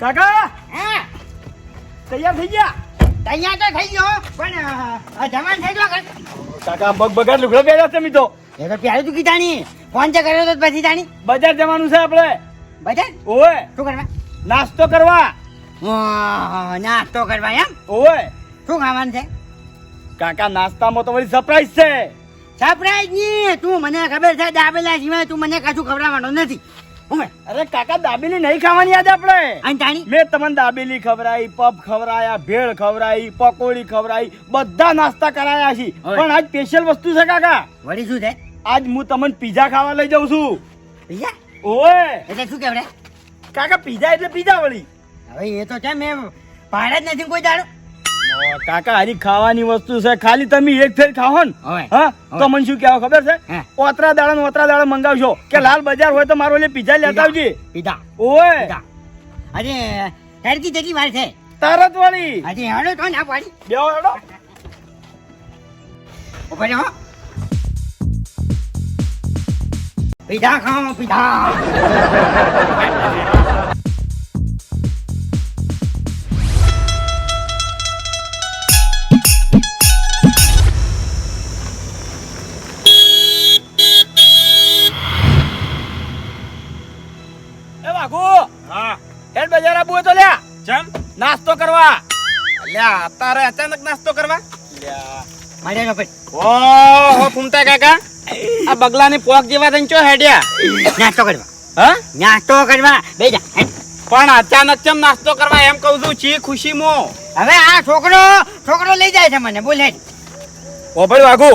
કાકા? હા. તૈયાર થઈ ગયા? તૈયાર તો થઈ ગયો પણ જમાન થઈ ગયો કાકા બગ બગાડ લુગડા પહેર્યા છે મી તો એ તો પ્યારે તું કીધાણી. ફોન જે કર્યો તો પછી જાણી બજાર જવાનું છે આપણે. બજાર? ઓએ શું કરવા? નાસ્તો કરવા. નાસ્તો કરવા એમ? ઓએ શું ખાવાનું છે? કાકા નાસ્તામાં તો વળી સરપ્રાઈઝ છે. સરપ્રાઈઝ નહીં તું મને ખબર છે દાબેલા સિવાય તું મને કશું ખવડાવવાનો નથી. અરે કાકા દાબેલી નહીં ખાવાની આજે આપણે? મેં તમને દાબેલી ખવડાવી પપ ખવડાયા ભેળ ખવડાવી પકોડી ખવડાવી બધા નાસ્તા કરાયા છે. પણ આજ સ્પેશિયલ વસ્તુ છે કાકા. વળી શું છે? આજ હું તમને પીઝા ખાવા લઈ જાઉં છું. ઓએ એટલે શું કેવડે કાકા પીઝા એટલે પીઝા વળી. હવે એ તો છે મેં પાડ્યા જ નથી કોઈ દાડો? કાકા હરી ખાવાની વસ્તુ છે. ખાલી તમે એક ફેર ખાઓ ને. હા? તો મને શું કહેવા ખબર છે? ઓતરા દાડા ને ઓતરા દાડા મંગાવશો. કે લાલ બજાર હોય તો મારો એટલે પીઝા લેતા આવજે. પીધા ઓય. અરે તડકી જેટલી વાર છે. તરત વળી અરે હેડો તો ના પાડી. બેહો હેડો. ઊભા રહો. પીધા ખાઓ પીધા નાસ્તો કરવા. અલ્યા અત્યારે અચાનક નાસ્તો કરવા? મળે નો ઓ હો ફૂમતા કાકા. આ બગલાની પોક જેવા થઈને ચો હેડ્યા? નાસ્તો કરવા. હા? નાસ્તો કરવા. બે જા પણ અચાનક ચમ નાસ્તો કરવા? એમ કહું છું છી ખુશી મો હવે આ છોકરો છોકરો લઈ જાય છે મને. બોલ હેડ. ઓ ભાઈ વાઘુ.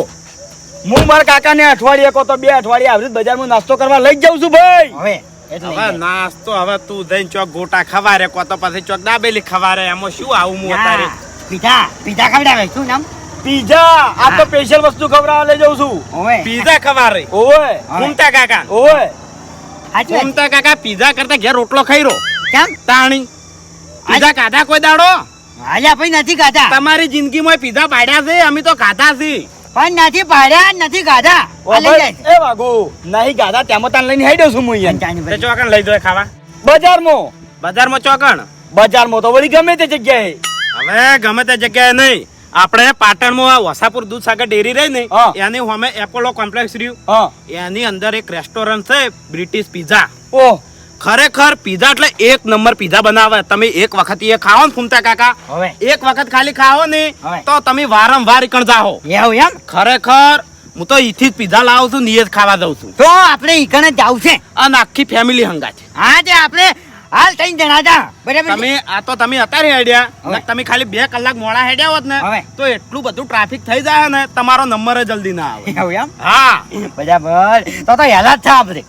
હું મારા કાકાને અઠવાડિયે કો તો બે અઠવાડિયે આવરીત રીતે બજારમાં નાસ્તો કરવા લઈ જાઉં છું ભાઈ. હવે હવે નાસ્તો હવે તું જઈને ચોક ગોટા ખવારે કો તો પછી ચોક દાબેલી ખવારે એમાં શું આવું હું અત્યારે? પીધા પીધા ખવડાવે શું નામ? પીઝા આ તો સ્પેશિયલ વસ્તુ ખવડાવવા લઈ જાઉં છું. ઓય પીઝા ખવારે. ઓય ફૂમતા કાકા. ઓય વાત. કાકા પીઝા કરતા ઘેર રોટલો ખાઈ રો કેમ? તાણી. પીઝા કાધા કોઈ દાડો? હાલ્યા ભાઈ નથી ખાધા. તમારી જિંદગીમાં પીઝા પાડ્યા છે અમે તો ખાધા છે. પણ નથી પાડ્યા નથી છે. એ નહીં ગાધા તેમાં તાન લઈને હેડ્યો છું હું અહીંયા. જાણી તે ભાઈ. ચોકણ લઈ જાય ખાવા. બજારમાં? બજારમાં ચોકણ? બજારમાં તો વળી ગમે તે જગ્યાએ. હવે ગમે તે જગ્યાએ નહીં. આપણે પાટણમાં આ વસાપુર દૂધ સાગર ડેરી રહી ને હા. એની સામે એપોલો કોમ્પ્લેક્સ રહ્યું. એની અંદર એક રેસ્ટોરન્ટ છે બ્રિટિશ પીઝા ઓહ. ખરેખર પીઝા એટલે એક નંબર પીઝા બનાવે. તમે એક વખત એ ખાઓ ને ફૂમતા કાકા. હવે. એક વખત ખાલી ખાઓ ને તો તમે વારંવાર ઈકણ જાઓ એવું એમ? ખરેખર હું તો ઈથી જ પીઝા લાવું છું નિયત ખાવા દઉં છું. તો આપણે ઈકણે જાવ છે. અને આખી ફેમિલી હંગાત હા તે આપણે હાલ ત્રણ જણા બરાબર તમે આ તો તમે અત્યારે હેડ્યા. તમે ખાલી બે કલાક મોડા હેડ્યા હોત ને તો એટલું બધું ટ્રાફિક થઈ જાય ને તમારો નંબર જલ્દી ના આવે. એવું એમ? હા. બરાબર. તો તો હેલા જ છે આપણે.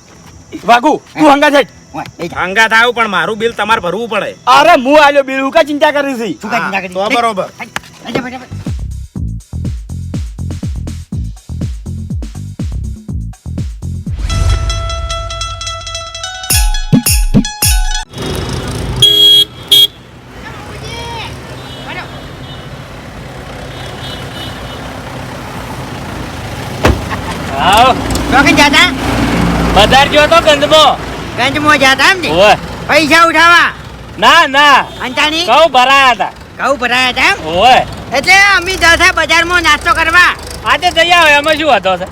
વાગુ તું હંગા છે હંગાત આવું પણ મારું બિલ તમારે ભરવું પડે. અરે હું આલ્યો બિલ હું કા ચિંતા કરી છી શું ચિંતા કરી? તો બરોબર. બજાર ગયો તો ગંદમો. ગંજમાં જાતા એમ ને? પૈસા ઉઠાવા. ના ના. અંતાની કઉ ભરાયા હતા. કઉ ભરાયા હતા એમ? ઓય એટલે અમે જતા બજારમાં નાસ્તો કરવા. આજે જઈ આવે એમાં શું હતો છે?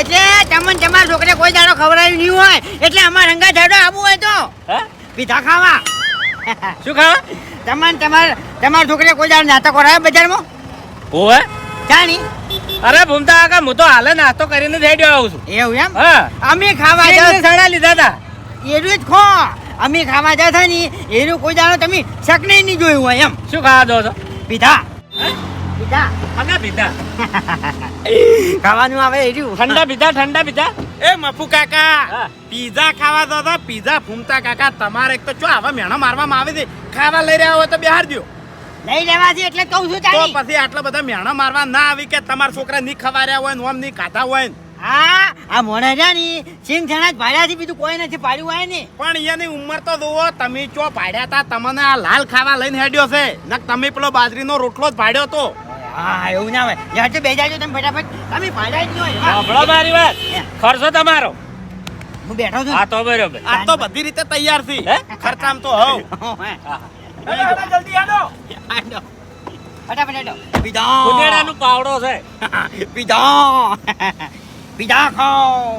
એટલે તમને તમારા છોકરે કોઈ દાડો ખવડાવ્યું નહીં હોય. એટલે અમારા રંગા ઝાડો આવવું હોય તો. હે? પીધા ખાવા. શું ખાવા? તમને તમારા તમારા છોકરે કોઈ દાડો નાસ્તો કરાવે બજારમાં? ઓય જાણી. અરે ભૂમતા કાકા હું તો હાલે નાસ્તો કરીને થઈ ગયો આવું છું. એવું એમ? હા. અમે ખાવા સડા લીધા હતા. એનું જ ખો. અમે ખાવા જતા ની એનું કોઈ દાડો તમે શકને નહીં જોયું હોય એમ. શું ખાવા જો છો? પીધા. પીધા. ખાવાનું આવે એર્યું. ઠંડા પીધા ઠંડા પીધા? એ મફુ કાકા. પીઝા ખાવા દો હતા પીઝા ફૂમતા કાકા તમારે એક તો ચો આવા મેણા મારવામાં આવે છે? ખાવા લઈ રહ્યા હોય તો બિહાર દો લઈ લેવાથી એટલે કહું છું તો પછી આટલા બધા મેણા મારવા ના આવી કે તમારા છોકરા નહીં ખવાર્યા હોય નોમ નહીં ખાતા હોય હા આ મોણા જાની ની સિંગ છણા જ ભાડ્યાથી બીજું કોઈ નથી પાડ્યું હોય ને. પણ એની ઉંમર તો જુઓ તમે ચો પાડ્યા તા તમને આ લાલ ખાવા લઈને હેડ્યો છે. નક તમે પેલો બાજરીનો રોટલો જ ભાડ્યો તો હા એવું ના હોય. યાર બે જાજો તમે ફટાફટ તમે ભાડ્યા જ ન હોય. સાંભળો મારી વાત. ખર્ચો તમારો. હું બેઠો છું. આ તો બરોબર. આ તો બધી રીતે તૈયારથી હે? ખર્ચામ તો હવ જલ્દી આડો આડો. ફટાફટ આડો. પીધા કુદેડાનું પાવડો છે. પીધા પીધા ખાઓ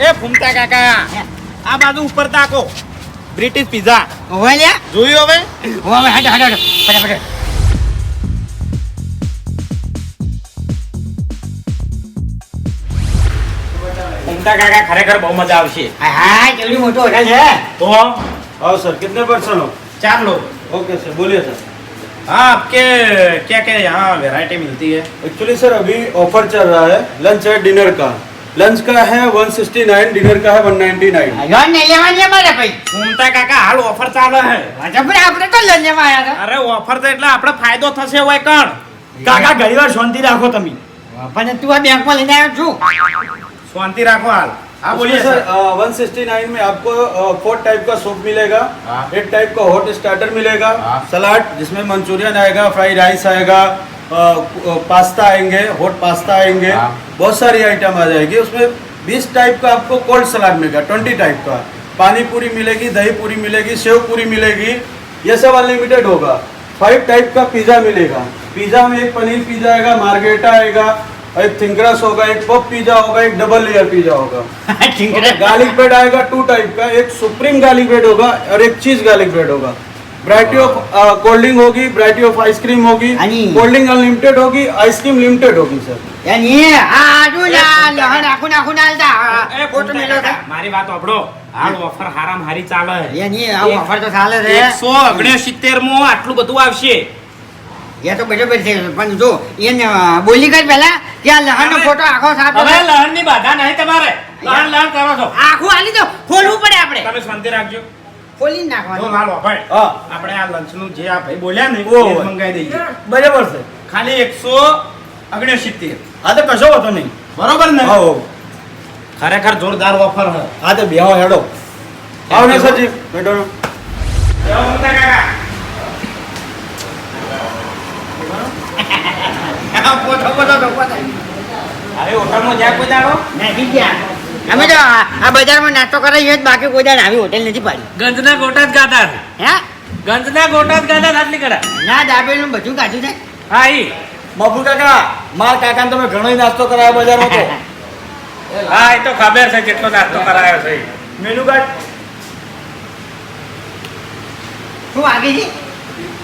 એ ફૂમતા કાકા. આ બાજુ ઉપર તાકો. બ્રિટિશ પિઝા ઓવે લ્યા જોયું હવે ઓવે હટો હટો હટો ફટાફટ ફૂમતા કાકા ખરેખર બહુ મજા આવશે હા હા કેવડી મોટો હોટલ છે તો आओ सर कितने पर्सन हो चार लोग ओके सर बोलिए सर हाँ आपके क्या क्या यहाँ वैरायटी मिलती है एक्चुअली सर अभी ऑफर चल रहा है लंच है डिनर का लंच का है 169 डिनर का है 199 લોન નહીં લેવાની અમારે ભાઈ ફૂમતા કાકા હાલ ઓફર ચાલે છે અચ્છા પણ આપણે તો લોન લેવા આવ્યા અરે ઓફર તો એટલે આપણે ફાયદો થશે હોય કણ કાકા ઘણી વાર શાંતિ રાખો તમે હતા પણ તું આ બેંકમાં લઈને આવ્યો છું શાંતિ રાખો હાલ हाँ बोलिए बोलिए sir sir one sixty nine में आपको फोर टाइप का सूप मिलेगा हाँ। एक टाइप का हॉट स्टार्टर मिलेगा हाँ। सलाद जिसमें मंचूरियन आएगा फ्राइड राइस आएगा पास्ता आएँगे हॉट पास्ता आएँगे हाँ। बहुत सारी आइटम आ जाएगी। उसमें बीस टाइप का आपको कोल्ड सलाद मिलेगा ट्वेंटी टाइप का। पानी पूरी मिलेगी दही पूरी मिलेगी सेव पूरी मिलेगी ये सब अनलिमिटेड होगा। फाइव टाइप का पिज़्ज़ा मिलेगा। पिज़्ज़ा में एक पनीर पिज़्ज़ा आएगा मार्गेटा आएगा एक थिंकरस होगा एक पप पिज़्ज़ा होगा एक डबल लेयर पिज़्ज़ा होगा। गार्लिक ब्रेड आएगा टू टाइप का एक सुप्रीम गार्लिक ब्रेड होगा और एक चीज़ गार्लिक ब्रेड होगा। वरायटी ऑफ कोल्ड ड्रिंक होगी वरायटी ऑफ आइसक्रीम होगी आणि- कोल्ड ड्रिंक अनलिमिटेड होगी आइसक्रीम लिमिटेड होगी सर એની આ આજુ ના લહણ આખું નાખું ના હાલતા એ ફોટો ફૂમતા મેલો કાકા, મારી વાત સાંભળો હાલ ઓફર હારામ હારી ચાલે છે એની આવું ઓફર તો ચાલે છે એકસો ઓગણસિત્તેર માં આટલું બધું આવશે એ તો બરોબર છે પણ જો એને બોલી કર પહેલા કે આ લહણનો હવે- ફોટો આખો સાફ હવે લહણ ની બાધા નહીં તમારે લહણ લહણ કરો છો આખું આલી દો ખોલવું પડે આપણે તમે શાંતિ રાખજો ખોલી નાખવાનું. તો લાડો ભાઈ હા. આપણે આ લંચનું જે આ ભાઈ બોલ્યા ને એ મંગાઈ દઈએ. બરાબર છે. ખાલી 169 હા તો કશો વાતો નહીં. બરોબર ને? હા ખરેખર જોરદાર ઓફર છે. હા તો બેહો હેડો. આવો ને સજી. બેડો બેહો મુતા કાકા. પોતો પોતો પોતો. અરે ઓટરમાં જ્યાં કોઈ દાડો? નહીં ગયા. અમે તો આ બજારમાં નાસ્તો કરાવીએ જ બાકી કોઈ દાડ આવી હોટેલ નથી પાડી. ગંજના ગોટા જ ગાતા છે હે? ગંજના ગોટા જ ગાતા છે આટલી કરા ના દાબેલું બધું કાચું છે. હા ઈ. બાપુ કાકા માર કાકાને તમે ઘણો નાસ્તો કરાયો બજારમાં તો. હા એ તો ખબર છે કેટલો નાસ્તો કરાયો છે. મેનુ કાર્ડ શું આગી છે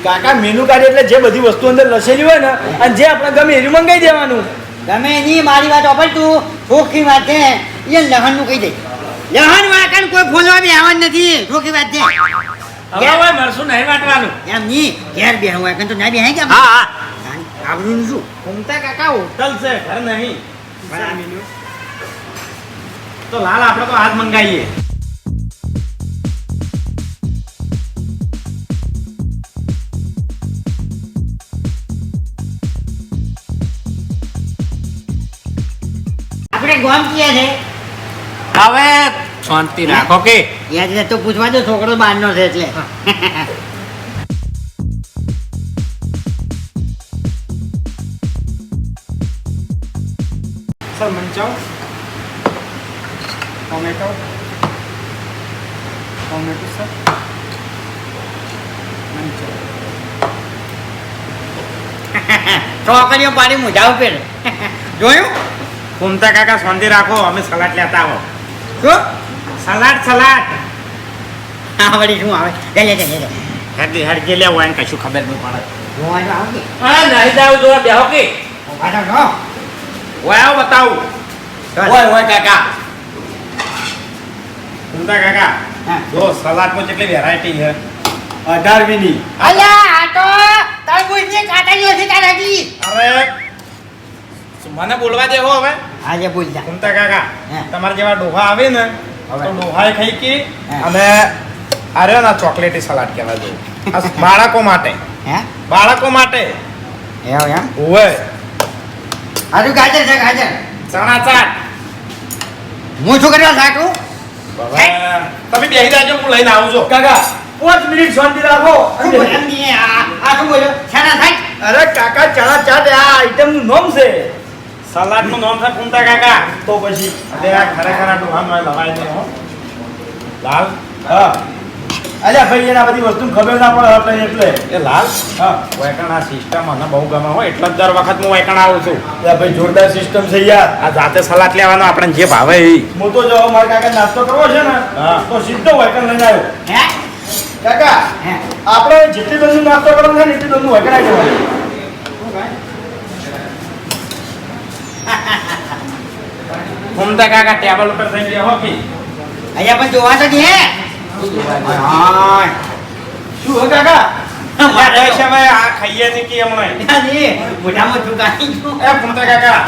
કાકા મેનુ કાર્ડ એટલે જે બધી વસ્તુ અંદર લસેલી હોય ને અને જે આપણે ગમે એનું મંગાઈ દેવાનું. ગમે એની મારી વાત ઓપર તું. ચોખ્ખી વાત છે એ લહણનું કહી દે. લહણ વાકણ કોઈ ફોલવા બી આવવાનું નથી. રોકી વાત છે. હવે હવે મરસું નહીં વાટવાનું. એમ નહીં. ઘેર બે વાકણ તો ના બે કે હા હા. આવરું શું? ફૂમતા કાકા હોટલ છે ઘર નહીં. તો લાલ આપણે તો આજ મંગાવીએ. આપણે ગોમ ક્યાં છે? હવે શાંતિ રાખો કે યાદ તો પૂછવા દો છોકરો બહારનો છે એટલે. સર મંચાવ? ટોમેટો ટોમેટો સર છોકરીઓ પાડી મુજાવ ઉપર જોયું? કુમતા કાકા શાંતિ રાખો અમે સલાડ લેતા આવો. શું સલાડ સલાડ. હા વળી શું આવે લે લે લે લે હેડ હેડ જે લેવો એને કશું ખબર નહીં પડે. હા નહીં જાવ જોવા બેહો કે. ઊભા તો ઓય આવો બતાવું. હોય હોય કાકા. ફૂમતા કાકા. જો સલાડમાં કેટલી વેરાયટી છે. અઢારમીની અલ્યા આ તો તરબૂચની કાંટાઈઓ છે તારે હજી અરે મને બોલવા દેવો હવે. આજે બોલતા કુંતા કાકા તમારા જેવા ડોહા આવે ને તો ડોહાએ ખાઈ કે અને અરે ના ચોકલેટી સલાડ કહેવાય જો બાળકો માટે. હે? બાળકો માટે. એવું એમ? ઓવે. આજુ ગાજર છે ગાજર. ચણા ચાટ. હું શું કરવા સાટું તમે બેહી જાજો હું લઈને આવું છું. કાકા પાંચ મિનિટ શાંતિ રાખો. આ આ શું બોલ્યો? ચણા થાય અરે કાકા ચણા ચાટ આ આઈટમનું નામ છે. સલાડનું નામ છે કુંતા કાકા. તો પછી અરે આ ખરેખર આ ડોહામાં લવાય નહીં હો. લાલ? હા. અલ્યા ભાઈ એના બધી વસ્તુ ખબર ના પડે એટલે એટલે. એ લાલ? હા. વેકણ આ સિસ્ટમ મને બહુ ગમે હોય એટલે જ દર વખત હું વેકણ આવું છું. એટલે ભાઈ જોરદાર સિસ્ટમ છે યાર. આ જાતે સલાડ લેવાનો આપણે જે ભાવે એ. હું તો જો મારા કાકા નાસ્તો કરવો છે ને હા. તો સીધો વાયકણ લઈને આવ્યો. હે? કાકા હે? આપણે જેટલી બધું નાસ્તો કરવાનો છે ને એટલી બધું વાયકણ આવી જવાનું ફૂમતા કાકા ટેબલ ઉપર થઈ ગયા હોકી અહીંયા પણ જોવા તો કે હે શું હો કાકા? આ ખાઈએ નહીં કે હમણાં? મોઢામાં ચૂકાઈ એ ફૂમતા કાકા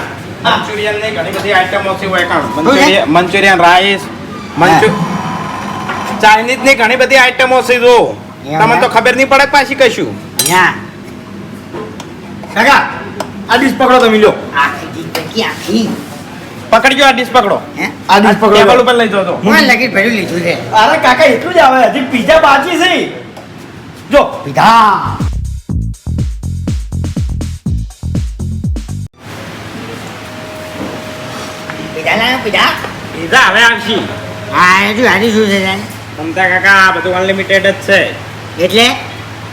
મંચુરિયનની ઘણી બધી આઈટમો છે? મંચુરિયન મંચુરિયન રાઈસ મંચુ ચાઇનીઝની ઘણી બધી આઈટમો છે જો. તમને તો ખબર નહીં પડે પાછી કશું? કાકા આ ડીશ પકડો તમે લો આખી આખી. પકડજો આ ડીશ પકડો. હે? આ ડીશ ટેબલ ઉપર લઈ જજો હું લગી ભર્યું લીધું છે. અરે કાકા એટલું જ આવે હજી પીઝા બાકી છે. જો. પીધા. પીધા લાયો પીધા. પીઝા હવે આવશી હા એ શું શું છે તારે? કાકા આ બધું અનલિમિટેડ જ છે. એટલે?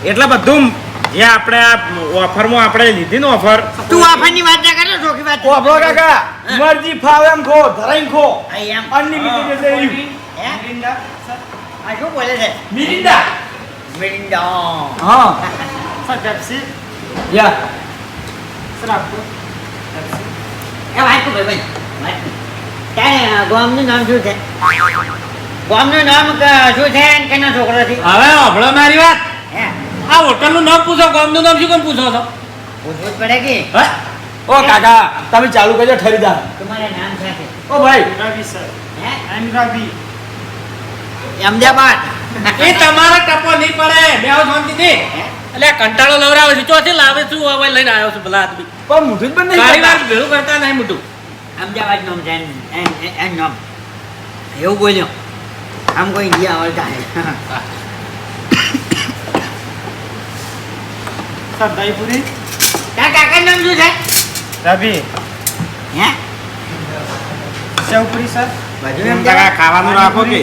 એટલે બધું જે આપણે ઓફર ઓફરમાં આપણે લીધી ને ઓફર તું વાત ના કરે ચોખી વાત ઓ કાકા? મરજી ફાવે એમ ખો ધરાઈ ખો. આ એમ. અનલિમિટેડ છે યુ મિરિંડા આ શું બોલે છે? મિરિંડા? મિરિંડા. હા. યા. એ વાત કર ભાઈ વાત કર. તારે નામ શું છે? ગોમનું નામ શું છે? અને કેનો છોકરો છે હવે સાંભળો મારી વાત. હે? આ હોટલનું નામ પૂછો ગામનું નામ શું કેમ પૂછો છો? પૂછવું જ પડે કે? હે? ઓ કાકા તમે ચાલુ કરજો ઠરીદાર. તમારા નામ સાથે. ઓ ભાઈ. હે? અમદાવાદ. એ તમારા ટપો નહીં પડે. બે શાંતિથી. એટલે કંટાળો લવરાવે છે. ચોથી લાવે છું હવે લઈને આવ્યો છું ભલા આદમી. પણ મુઠું જ બંધ નહીં તારી વાર ભેળું કરતા નહીં મુઠું અમદાવાદ નામ છે એમ નામ. એવું બોલ્યો. આમ કોઈ ઇન્ડિયા આવડતા હે સરદાઈપુરી કાકા નામ શું છે? રવિ હે? સેવપુરી સર? બાજુ એમ કાકા ખાવાનું રાખો કે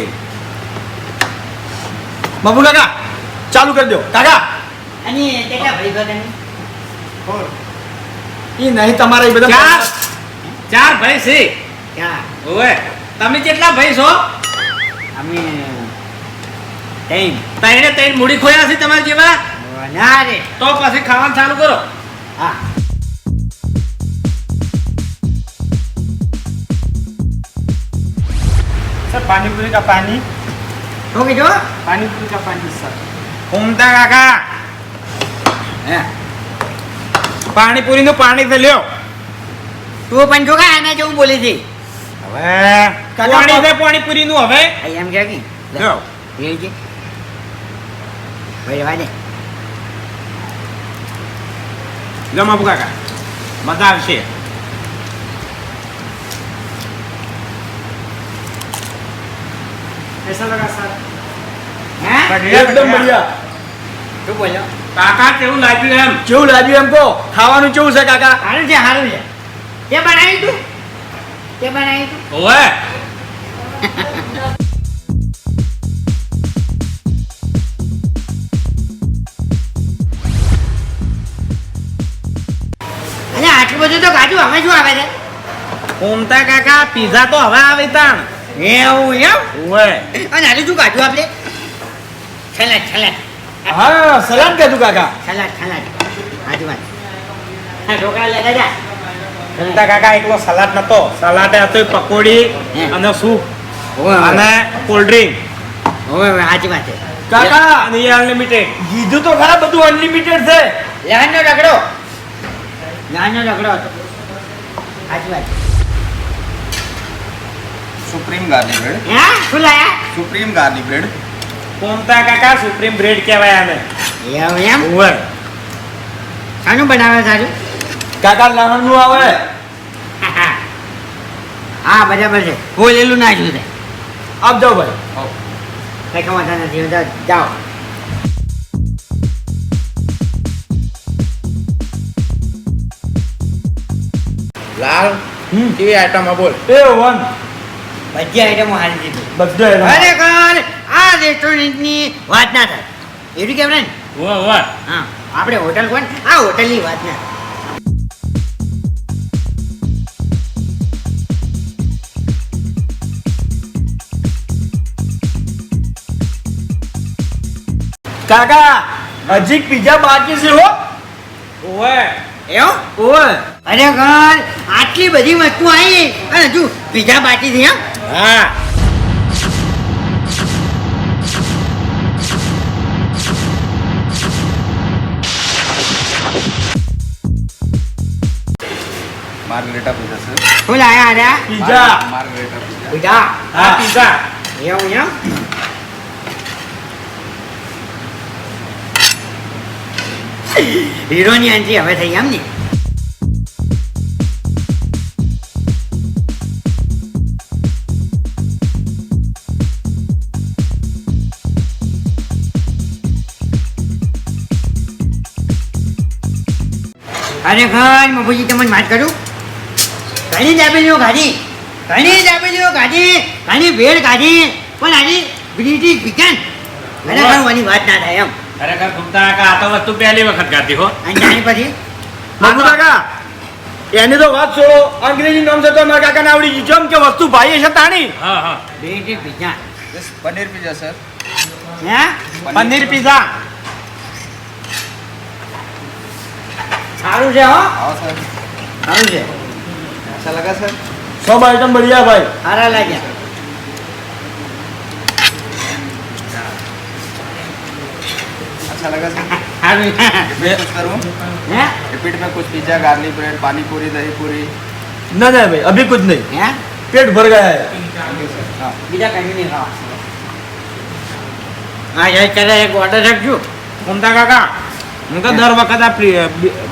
બાબુ કાકા ચાલુ કરી દો. કાકા. અને કેટલા ભાઈ ભાઈ એ નહીં તમારા એ બધા ચાર. ચાર ભાઈ છે. ક્યાં ઓએ તમે કેટલા ભાઈ છો? અમે ટાઈમ તઈને તઈને મૂડી ખોયા છે તમારા જેવા? ના રે. તો પછી ખાવાનું ચાલુ કરો. હા. સર પાણીપુરી કા પાણી શું जो? पानीपुरी का पानी सर। ફૂમતા કાકા હે પાણીપુરી નું પાણી તો લ્યો તું પણ જો કા એના જેવું બોલી છે હવે પાણી છે પાણીપુરી નું હવે એમ કે કે લ્યો એ છે ભાઈ રહેવા લો બાબુ કાકા મજા આવશે હે એકદમ બઢિયા શું બોલ્યો કાકા કેવું લાગ્યું એમ કેવું લાગ્યું એમ કહો ખાવાનું કેવું છે કાકા સારું છે સારું છે તે બનાવી તું તે બનાવી તું ઓવે અને આટલું બધું તો કાજુ હવે શું આવે છે ફૂમતા કાકા પીઝા તો હવે આવે તાણ એવું એમ? હોય અને આટલું શું ગાજુ આપણે સલાડ સલાડ હા સલાડ કીધું કાકા. સલાડ સલાડ વાત. હા ઢોકળા લેતા જા ફૂમતા કાકા એકલો સલાડ નતો. સલાડ હતો પકોડી અને સૂપ. અને કોલ્ડ ડ્રિંક હાજી વાત છે. કાકા અને એ અનલિમિટેડ કીધું તો ખરા બધું અનલિમિટેડ છે. લહણનો રગડો. લહણનો રગડો હતો. સાચી વાત સુપ્રીમ ગાર્લિક બ્રેડ હે? શું લાયા? સુપ્રીમ ગાર્લિક બ્રેડ કોમતા કાકા સુપ્રીમ બ્રેડ કહેવાય આને. એમ એમ? ઓવર શાનું બનાવે સારું? કાકા લહણનું આવે. હા બરાબર છે. હું લેલું ના છું. આપ જાઓ ભાઈ. કઈ કમાતા નથી જાઓ. લાલ કેવી આઈટમ બોલ. A one. બધી આઈટમો હારી દીધી. બધે ખરેખર આ રેસ્ટોરન્ટની વાત ના થાય. એવું કેમ ને વાહ હા આપણે હોટલ કોણ? આ હોટલની વાત ના કાકા હજી પીઝા બાકી છે હો. ઉવા એવું? ઓવે. ઘર આટલી બધી વસ્તુ આવી અને હજુ પીઝા બાકી છે એમ હા માર્ગરેટા પીઝા સર શું લાયા આર્યા પીઝા માર્ગરેટા પીઝા પીઝા આ પીઝા એવું એમ હીરોની એન્ટ્રી હવે થઈ એમ ને ખરેખર મફુજી તમને વાત કરું? ઘણી દાબેલીઓ ખાધી. ઘણી દાબેલીઓ ખાધી. ઘણી ભેળ ખાધી. પણ આની બ્રિટિશ ચિકન ખરેખર વાની વાત ના થાય એમ. ખરેખર ગુપ્તા કાકા આ તો વસ્તુ પહેલી વખત ગાતી હો. અને જાણી પછી? ગુપ્તા કાકા એની તો વાત છોડો. અંગ્રેજી નામ છે તો મારા કાકાને આવડી ગયું. જેમ કે વસ્તુ ભાઈ છે તાણી. હા હા. બ્રિટિશ વિજ્ઞાન પનીર પીઝા સર. હે? પનીર પીઝા. સારું છે હો आओ सर સારું છે अच्छा लगा सर सब आइटम बढ़िया भाई સારા લાગ્યા अच्छा लगा सर સારું मैं कुछ करूँ હે रिपीट में कुछ पिज्जा गार्लिक ब्रेड पानी पूरी दही पूरी ना ना भाई अभी कुछ नहीं હે पेट भर गया है બીજા કઈ નહીં ખાવા હા યાર ચાલે એક ઓર્ડર રાખજો ગુમતા કાકા હું તો દર વખત આ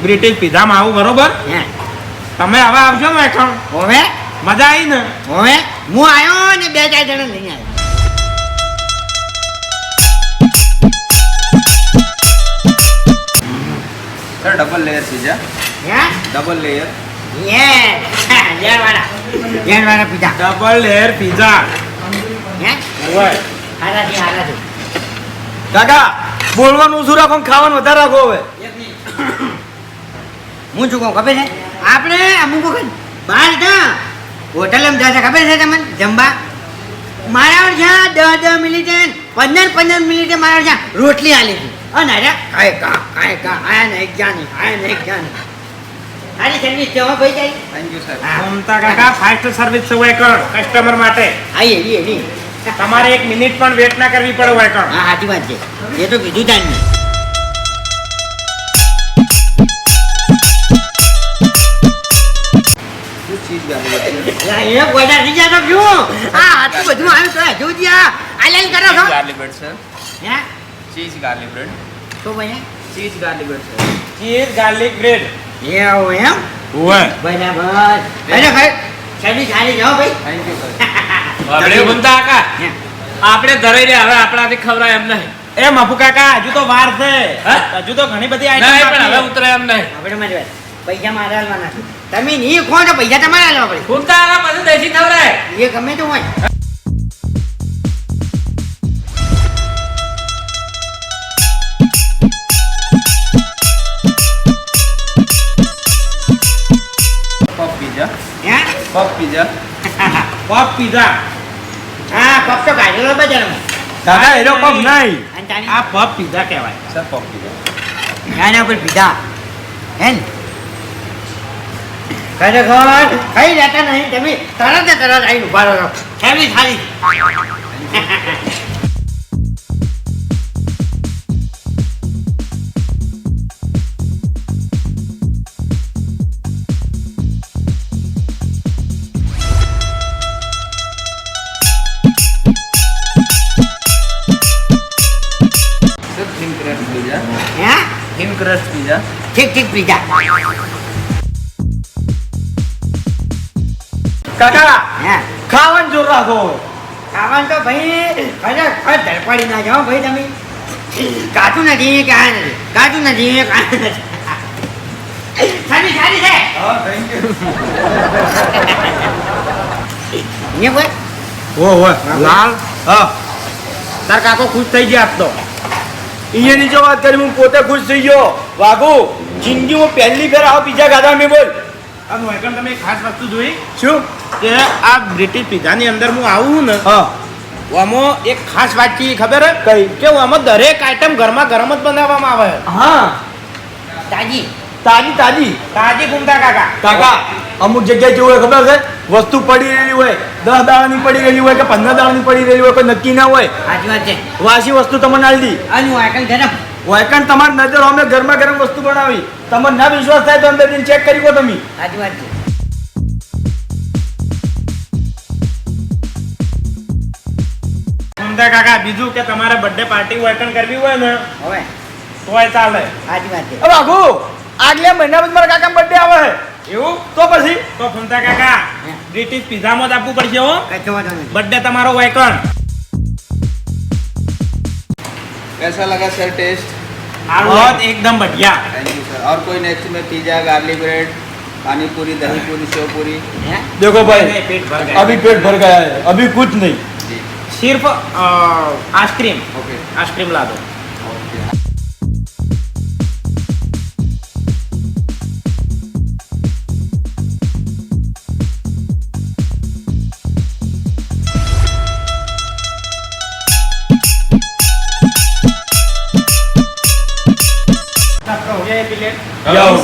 બ્રિટિશ પીઝામાં આવું બરોબર? હે. તમે હવે આવજો ને એકાઉન્ટ હવે? મજા આવી ને? હવે? હું આવ્યો ને બે ચાર જણા લઈને આવ્યો. સર ડબલ લેયર પીઝા હે? ડબલ લેયર યસ વાળા વાળા પીઝા ડબલ લેયર પીઝા હે? કાકા બોલવાનું ઓછું રાખો ખાવાનું વધારે રાખો હવે. હું શું કહું ખબર છે? આપણે અમુક વખત બહાર જા એમ જાય ખબર છે તમને? જમવા. મારા જ્યાં દસ દસ મિનિટે પંદર પંદર મિનિટે મારા જ્યાં રોટલી આલી હતી. અને અરે કાંઈ કા કાંઈ કા આયા નહીં ગયા નહીં આયા નહીં ગયા નહીં. સારી સર્વિસ છે હો ભાઈ જાય? થેન્ક યુ સર હા. કાકા ફાસ્ટ સર્વિસ છે કર કસ્ટમર માટે. આઈએ એવી તમારે એક મિનિટ પણ વેટ ના કરવી પડે વેકણ. હા સાચી વાત છે. એ તો કીધું તો શું આ આટલું બધું આવ્યું તો હજુ સુધી આ આલેલ કરો છો. ગાર્લિક બ્રેડ સર હે? Cheese garlic bread. ભાઈ? Cheese garlic bread cheese garlic bread. એવું એમ? ઓવે બરાબર. અરે ભાઈ સર્વિસ સારી જાઓ ભાઈ? થેન્ક યુ સર આપણે ગુમતા કાકા. આપણે ધરાઈ રહ્યા હવે આપણાથી ખવરાય એમ નહીં. એ મફુ કાકા હજુ તો વાર છે. હજુ તો ઘણી બધી નહીં પણ હવે ઉતરે એમ નહીં. આપણે મારી પૈસા મારે હાલવાના તમે નહીં ખો તો પૈસા તમારે હાલવા પડે. ગુમતા આલા પછી દેશી ખવરાય એ ગમે તો હોય. પપ પીઝા પપ પીઝા પપ પીઝા હા પપ તો કાઢેલો બજારમાં. દાદા એનો પપ નહીં. આ પપ પીધા કહેવાય. સર પપ પીધા. આના પર પીધા. હે ને ખરેખર કઈ રહેતા નહીં તમે તરત તરત આવી ઊભા રહો. સર્વિસ સારી ઠીક ઠીક પી જા કાકા હા? ખાવાનું જોર રાખો. ખાવાનું તો ભાઈ ભાઈ ધરપાડી ના જાઓ ભાઈ તમે. કાચું નથી કે આ નથી. કાચું નથી કે આ નથી. સારી સારી છે. હા થેન્ક યુ ને ઓ હો લાલ. હા. તાર કાકો ખુશ થઈ ગયા આપ તો. ઈયાની જો વાત કરી હું પોતે ખુશ થઈ ગયો. વાઘુ જિંદગીમાં પહેલી ફેર આવો પીઝા ખાધા મેં બોલ. અને વૈકણ તમે ખાસ વસ્તુ જોઈ શું? કે આ બ્રિટિશ પિઝાની અંદર હું આવું છું ને હા. આમાં એક ખાસ વાત છે ખબર કઈ? કે આમાં દરેક આઈટમ ઘરમાં ગરમ જ બનાવવામાં આવે. હા. તાજી. તાજી તાજી. તાજી ગુમતા કાકા. કાકા અમુક જગ્યાએ કેવું હોય ખબર છે? વસ્તુ પડી રહેલી હોય દસ દાડાની પડી રહેલી હોય કે પંદર દાડાની પડી રહેલી હોય કોઈ નક્કી ના હોય. સાચી વાત છે. વાસી વસ્તુ તમને આલદી દી. હું આકલ ગરમ વાયકણ તમારી નજર અમે ગરમા ગરમ વસ્તુ બનાવી. તમને ના વિશ્વાસ થાય તો અંદર જઈને ચેક કરી લો તમે. સાચી વાત છે. કાકા બીજું કે તમારે બર્થડે પાર્ટી વૈકણ કરવી હોય ને હવે. તોય ચાલે. સાચી વાત છે. હવે આગલા આગલે મહિના પછી મારા કાકા બર્થડે આવે એવું? તો પછી? તો ઘૂમતા કાકા બ્રિટિશ પીઝામાં જ આપવું પડશે હો. બર્થડે તમારો વૈકણ कैसा लगा सर टेस्ट बहुत एकदम बढ़िया थैंक यू सर और कोई नेक्स्ट में पिज्जा गार्लिक ब्रेड पानी पूरी दही पूरी सेव पूरी હે देखो भाई नहीं, पेट भर गया अभी पेट भर गया है अभी कुछ नहीं जी सिर्फ अ, आइसक्रीम ओके आइसक्रीम ला दो જાઓ.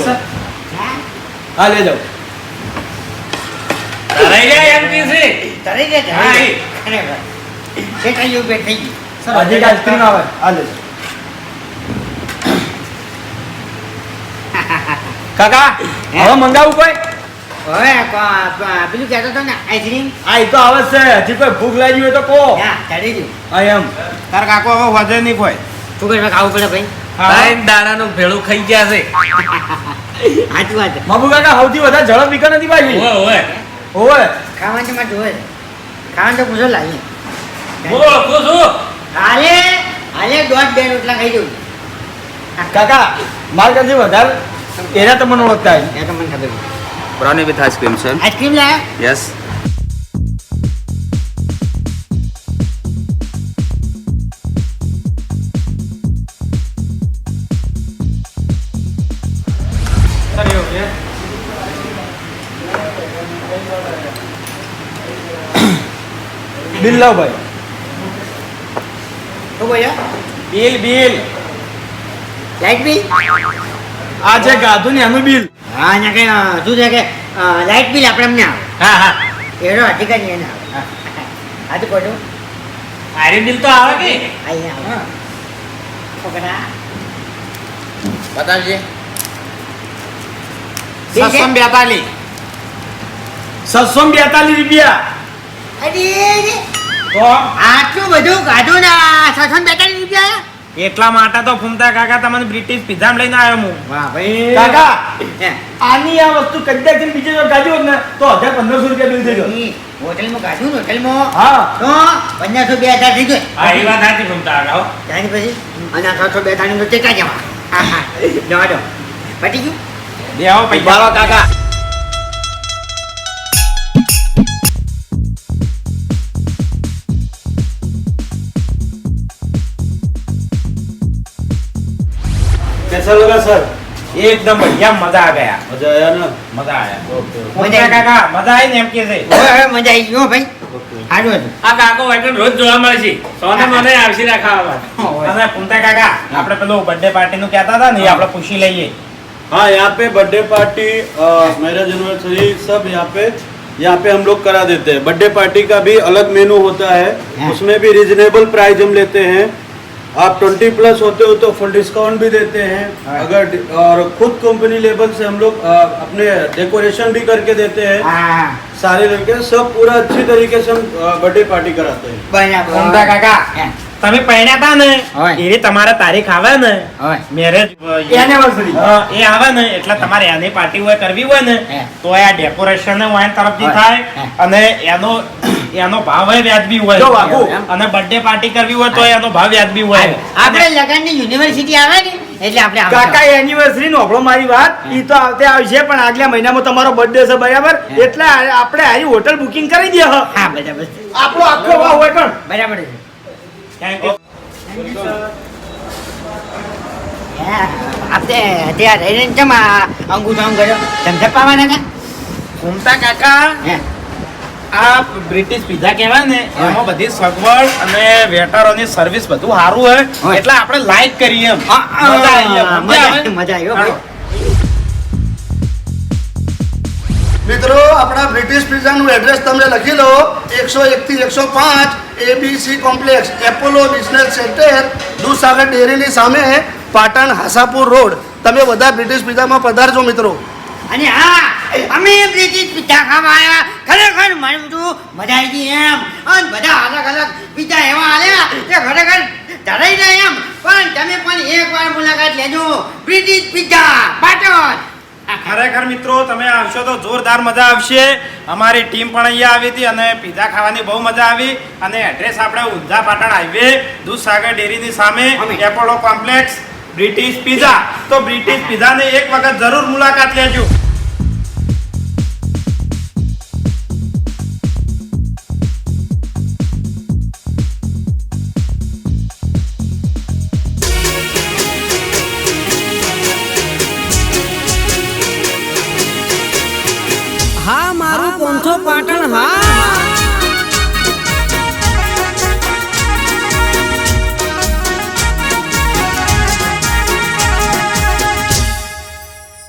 કાકા હવે મંગાવું કોઈ? હવે પેલું કહેતો હતો ને આઈસ્ક્રીમ હા એ તો આવે છે. હજી ભૂખ લાગી હોય તો કહો. હા એમ. તારા કાકો હવે વધે નહીં કોઈ. તું કઈ ખાવું પડે ભાઈ? ત્રણ દાડાનું ભેળું ખાઈ ગયા છે. સાચી વાત બાબુ કાકા સૌથી વધારે જળ વિકા નથી ભાઈ ઓય ઓય ઓય ખાવાનું માં જોવે ખાવાનું તો પૂછો લાવી બોલો પૂછો હાલે હાલે દોઢ બે રોટલા ખાઈ જવું. કાકા માર કરતી વધારે. એના તમને ઓળખતા એ તમને ખબર brownie with ice cream sir ice cream લાયા? યસ બિલ્લવભાઈ શું બોલ્યા બિલ બિલ. Light bill? આ જે ગાધું ને એનું બિલ. હા ને કે શું છે કે લાઈટ બિલ આપણે અમને હા હા. એનો અધિકાર નહીં એને આવે. તો કોટું આયરન બિલ તો આવે કે? અહીંયા આવે. બતાવજે. સત્સો બેતાલીસ. સત્સો બેતાલીસ રૂપિયા. અરે. આટલું બધું કાઢું ને સસન બેતાલીસ રૂપિયા એટલા માટે તો ફૂમતા કાકા તમને બ્રિટિશ પિઝા લઈને આવ્યો હું. વાહ ભાઈ. કાકા આની આ વસ્તુ કદાચ બીજે જો હોત ને તો હજાર પંદરસો રૂપિયા બિલ થઈ ગયો. ઈ હોટલમાં કાઢું ને હોટલમાં? હા. તો પંદરસો બે હજાર થઈ ગયો. હા એ વાત હતી ફૂમતા કાકા ત્યાંની પછી અને આ છસો બે તાણી તો ચેકા જવા. હા હા. જવા દો. પટી ગયું? બે આવો પૈસા. બાળો કાકા कैसा लगा सर એકદમ बढ़िया मजा आ गया मजा आया ना मजा आया ओके ફૂમતા કાકા મજા આવી ને એમ કે છે હવે હવે મજા આવી ગયો ભાઈ સારું હતું આ કાકો વાઈકણ રોજ જોવા મળે છે સોને મને આવશે ના ખાવા માટે અને ફૂમતા કાકા આપણે પેલું બર્થડે પાર્ટી નું કહેતા હતા ને એ આપણે પૂછી લઈએ हाँ यहाँ पे बर्थडे पार्टी मैरिज एनिवर्सरी सब यहाँ पे यहाँ पे हम लोग करा देते हैं बर्थडे पार्टी का भी अलग मेनू होता है हाँ। उसमें भी रिजनेबल प्राइस हम लेते हैं आप 20 प्लस होते हो तो फुल डिस्काउंट भी देते हैं अगर और खुद कंपनी लेवल से हम लोग अपने डेकोरेशन भी करके देते हैं सारे लड़के सब पूरा अच्छी तरीके से हम बर्थडे पार्टी कराते हैं काका તમે પરણ્યા હતા ને. એવી તમારે તારીખ આવે ને મેરેજ. એ આવે ને એટલે તમારે એની પાર્ટી હોય કરવી હોય ને તો આ ડેકોરેશન ને વાઈન તરફથી થાય અને એનો એનો ભાવ હોય વ્યાજબી હોય. અને બર્થડે પાર્ટી કરવી હોય તો એનો ભાવ વ્યાજબી હોય. આપણે લગનની યુનિવર્સિટી આવે ને એટલે આપણે. કાકા એનિવર્સરી નો આપણો મારી વાત. ઈ તો આવતે આવશે પણ આગલા મહિનામાં તમારો બર્થડે છે બરાબર? એટલે આપણે હારી હોટલ બુકિંગ કરી દે હા. બરાબર છે. આપણો આખો વાવ હોય પણ. બરાબર છે Thank you. હે, આપણે ત્યાં રહીને કેમ આ અંગૂઠો આમ કર્યો? ધમધપ પાવાના હતા ઘૂમતા કાકા. આ બ્રિટિશ પીઝા કહેવાય ને એમાં બધી સગવડ અને વેટરોની સર્વિસ બધું સારું હોય. એટલે આપણે લાઈક કરીએ મજા આવી. મજા આવી, મિત્રો, આપણા બ્રિટિશ પિઝાનું એડ્રેસ તમે લખી લો. એકસો એકથી એકસો પાંચ ABC complex Apollo business centre Dudhsagar ડેરીની સામે પાટણ હાસાપુર રોડ. તમે બધા બ્રિટિશ પિઝામાં પધારજો, મિત્રો. અને હા, અમે બ્રિટિશ પિઝા ખાવા આવ્યા ખરેખર મને બધું મજા આવી ગઈ એમ. અને બધા અલગ અલગ પિઝા એવા આવ્યા કે ખરેખર ધરાઈ જાય એમ. પણ તમે પણ એકવાર મુલાકાત લેજો. બ્રિટિશ પિઝા ખરેખર મિત્રો તમે આવશો તો જોરદાર મજા આવશે. અમારી ટીમ પણ અહીંયા આવી હતી અને પીઝા ખાવાની બહુ મજા આવી. અને એડ્રેસ આપણે ઊંઝા પાટણ હાઈવે દૂધસાગર ડેરીની સામે. એપોલો કોમ્પ્લેક્સ બ્રિટિશ પીઝા તો બ્રિટિશ પીઝાની એક વખત જરૂર મુલાકાત લેજો.